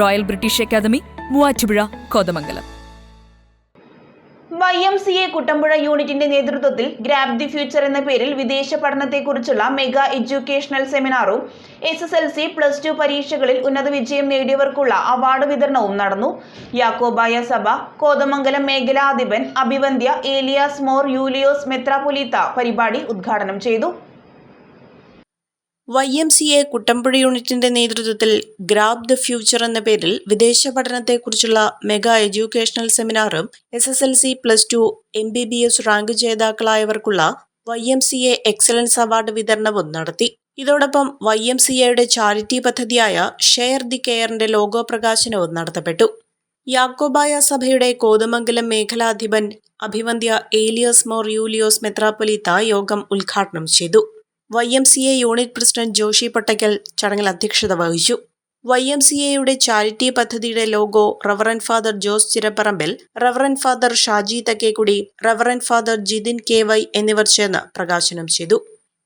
Royal British academy Muvattupuzha Kothamangalam. Y M C A Kuttampuzha യൂണിറ്റിന്റെ നേതൃത്വത്തിൽ grab the future എന്ന പേരിൽ വിദേശ പഠനത്തെക്കുറിച്ചുള്ള mega educational സെമിനാറും S S L C plus two പരീക്ഷകളിൽ ഉന്നത വിജയം നേടിയവർക്കുള്ള അവാർഡ് വിതരണവും നടന്നു. യാക്കോബായ സഭ കോതമംഗലം മേഖലാധിപൻ അഭിവന്ധ്യ ഏലിയാസ് മോർ യൂലിയോസ് മെത്രാപൊലീത്ത പരിപാടി ഉദ്ഘാടനം ചെയ്തു. Y M C A Kuttampuzha യൂണിറ്റിന്റെ നേതൃത്വത്തിൽ ഗ്രാബ് ദ ഫ്യൂച്ചർ എന്ന പേരിൽ വിദേശ പഠനത്തെക്കുറിച്ചുള്ള mega educational സെമിനാറും S S L C plus two M B B S rank ജേതാക്കളായവർക്കുള്ള Y M C A excellence award വിതരണവും നടത്തി. ഇതോടൊപ്പം വൈ എം സി എയുടെ ചാരിറ്റി പദ്ധതിയായ ഷെയർ ദി കെയറിന്റെ ലോഗോ പ്രകാശനവും നടത്തപ്പെട്ടു. യാക്കോബായ സഭയുടെ കോതമംഗലം മേഖലാധിപൻ അഭിവന്ധ്യ ഏലിയസ് മോർ യൂലിയോസ് മെത്രാപ്പൊലീത്ത യോഗം ഉദ്ഘാടനം ചെയ്തു. Y M C A unit president Joshy Pattakkal ചടങ്ങിൽ അധ്യക്ഷത വഹിച്ചു. വൈ എം സി എയുടെ ചാരിറ്റി പദ്ധതിയുടെ logo reverend father Jose Chirapparambil reverend father Shaji Thakkekudi reverend father Jithin K Y എന്നിവർ ചേർന്ന് പ്രകാശനം ചെയ്തു.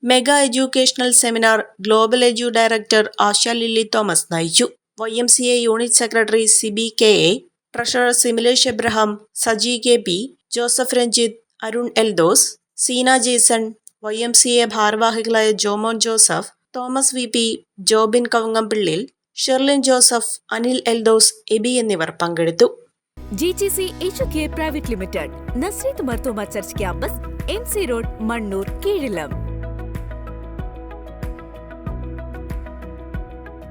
Mega educational seminar global Edu director Asha Lilly Thomas നയിച്ചു. Y M C A unit secretary Sibi K A treasurer Similesh Abraham Saji K P Joseph Ranjith Arun Eldhose Seena Jason Y M C A ഭാരവാഹികളായ Jomon Joseph Thomas V P Jobin Kavungampillil Sherlin Joseph Anil Eldhose Eby എന്നിവർ പങ്കെടുത്തു. GGC H K private limited Nazareth Marthoma church campus M C road Mannoor Keezhillam.